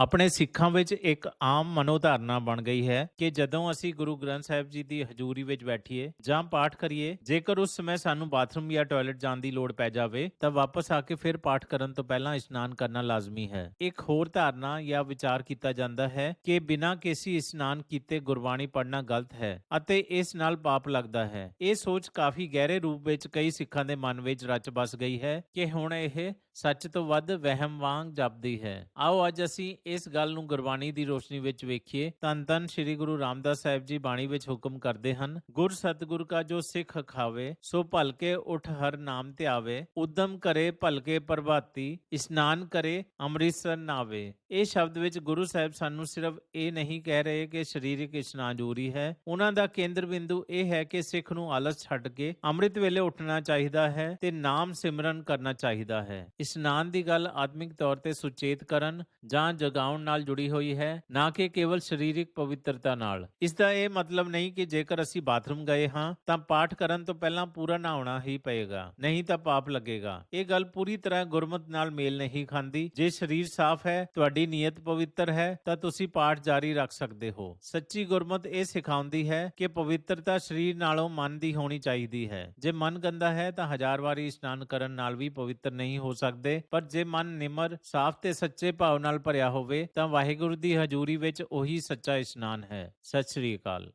ਆਪਣੇ ਸਿੱਖਾਂ ਵਿੱਚ ਇੱਕ ਆਮ ਮਨੋਧਾਰਨਾ ਬਣ ਗਈ ਹੈ ਕਿ ਜਦੋਂ ਅਸੀਂ ਗੁਰੂ ਗ੍ਰੰਥ ਸਾਹਿਬ ਜੀ ਦੀ ਹਜ਼ੂਰੀ ਵਿੱਚ ਬੈਠੀਏ ਜਾਂ ਪਾਠ ਕਰੀਏ, ਜੇਕਰ ਉਸ ਸਮੇਂ ਸਾਨੂੰ ਬਾਥਰੂਮ ਜਾਂ ਟਾਇਲਟ ਜਾਣ ਦੀ ਲੋੜ ਪੈ ਜਾਵੇ, ਤਾਂ ਵਾਪਸ ਆ ਕੇ ਫਿਰ ਪਾਠ ਕਰਨ ਤੋਂ ਪਹਿਲਾਂ ਇਸ਼ਨਾਨ ਕਰਨਾ ਲਾਜ਼ਮੀ ਹੈ। ਇੱਕ ਹੋਰ ਧਾਰਨਾ ਜਾਂ ਵਿਚਾਰ ਕੀਤਾ ਜਾਂਦਾ ਹੈ ਕਿ ਬਿਨਾਂ ਕਿਸੇ ਇਸ਼ਨਾਨ ਕੀਤੇ ਗੁਰਬਾਣੀ ਪੜ੍ਹਨਾ ਗਲਤ ਹੈ ਅਤੇ ਇਸ ਨਾਲ ਪਾਪ ਲੱਗਦਾ ਹੈ। ਇਹ ਸੋਚ ਕਾਫੀ ਗਹਿਰੇ ਰੂਪ ਵਿੱਚ ਕਈ ਸਿੱਖਾਂ ਦੇ ਮਨ ਵਿੱਚ ਰਚ ਬਸ ਗਈ ਹੈ ਕਿ ਹੁਣ ਇਹ ਸੱਚ ਤੋਂ ਵੱਧ ਵਹਿਮ ਵਾਂਗ ਜਾਪਦੀ ਹੈ। ਆਓ ਅੱਜ ਅਸੀਂ ਇਸ ਗੱਲ ਨੂੰ ਗੁਰਬਾਣੀ ਦੀ ਰੋਸ਼ਨੀ ਵਿੱਚ ਵੇਖੀਏ ਤਨ ਤਨ ਸ੍ਰੀ ਗੁਰੂ ਰਾਮਦਾਸ ਸਾਹਿਬ ਜੀ ਬਾਣੀ ਵਿੱਚ ਹੁਕਮ ਕਰਦੇ ਹਨ, ਗੁਰ ਸਤਿਗੁਰ ਕਾ ਜੋ ਸਿੱਖ ਖਾਵੇ, ਸੋ ਭਲਕੇ ਉਠ ਹਰ ਨਾਮ ਧਿਆਵੇ ਉਦਮ ਕਰੇ ਭਲਕੇ ਪ੍ਰਭਾਤੀ, ਇਸ਼ਨਾਨ ਕਰੇ ਅੰਮ੍ਰਿਤਸਰ ਨਾਵੇ। ਇਹ ਸ਼ਬਦ ਵਿੱਚ ਗੁਰੂ ਸਾਹਿਬ ਸਾਨੂੰ ਸਿਰਫ ਇਹ ਨਹੀਂ ਕਹਿ ਰਹੇ ਕਿ ਸਰੀਰਕ ਇਸ਼ਨਾਨ ਜ਼ਰੂਰੀ ਹੈ, ਉਹਨਾਂ ਦਾ ਕੇਂਦਰ ਬਿੰਦੂ ਇਹ ਹੈ ਕਿ ਸਿੱਖ ਨੂੰ ਆਲਸ ਛੱਡ ਕੇ ਅੰਮ੍ਰਿਤ ਵੇਲੇ ਉੱਠਣਾ ਚਾਹੀਦਾ ਹੈ ਤੇ ਨਾਮ ਸਿਮਰਨ ਕਰਨਾ ਚਾਹੀਦਾ ਹੈ। ਇਸ਼ਨਾਨ ਦੀ ਗੱਲ ਆਤਮਿਕ ਤੌਰ ਤੇ ਸੁਚੇਤ ਕਰਨ ਜਾਂ ਜਗ ਜਗਾਉਣ ਨਾਲ ਜੁੜੀ ਹੋਈ ਹੈ, ਨਾ ਕਿ ਕੇਵਲ ਸਰੀਰਕ ਪਵਿੱਤਰਤਾ ਨਾਲ। ਇਸ ਦਾ ਇਹ ਮਤਲਬ ਨਹੀਂ ਕਿ ਜੇਕਰ ਅਸੀਂ ਬਾਥਰੂਮ ਗਏ ਹਾਂ, ਤਾਂ ਪਾਠ ਕਰਨ ਤੋਂ ਪਹਿਲਾਂ ਪੂਰਾ ਨਹਾਉਣਾ ਹੀ ਪਏਗਾ, ਨਹੀਂ ਤਾਂ ਪਾਪ ਲੱਗੇਗਾ। ਇਹ ਗੱਲ ਪੂਰੀ ਤਰ੍ਹਾਂ ਗੁਰਮਤ ਨਾਲ ਮੇਲ ਨਹੀਂ ਖਾਂਦੀ। ਜੇ ਸਰੀਰ ਸਾਫ਼ ਹੈ, ਤੁਹਾਡੀ ਨੀਅਤ ਪਵਿੱਤਰ ਹੈ, ਤਾਂ ਤੁਸੀਂ ਪਾਠ ਜਾਰੀ ਰੱਖ ਸਕਦੇ ਹੋ। ਸੱਚੀ ਗੁਰਮਤ ਇਹ ਸਿਖਾਉਂਦੀ ਹੈ ਕਿ ਪਵਿੱਤਰਤਾ ਸਰੀਰ ਨਾਲੋਂ ਮਨ ਦੀ ਹੋਣੀ ਚਾਹੀਦੀ ਹੈ। ਜੇ ਮਨ ਗੰਦਾ ਹੈ, ਤਾਂ ਹਜ਼ਾਰ ਵਾਰੀ ਇਸ਼ਨਾਨ ਕਰਨ ਨਾਲ ਵੀ ਪਵਿੱਤਰ ਨਹੀਂ ਹੋ ਸਕਦੇ। ਪਰ ਜੇ ਮਨ ਨਿਮਰ, ਸਾਫ਼ ਤੇ ਸੱਚੇ ਭਾਵ ਨਾਲ ਭਰਿਆ ਹੋਵੇ ਹੋਵੇ ਤਾਂ ਵਾਹਿਗੁਰੂ ਦੀ ਹਜ਼ੂਰੀ ਵਿੱਚ ਉਹੀ ਸੱਚਾ ਇਸ਼ਨਾਨ ਹੈ। ਸਤਿ ਸ੍ਰੀ ਅਕਾਲ।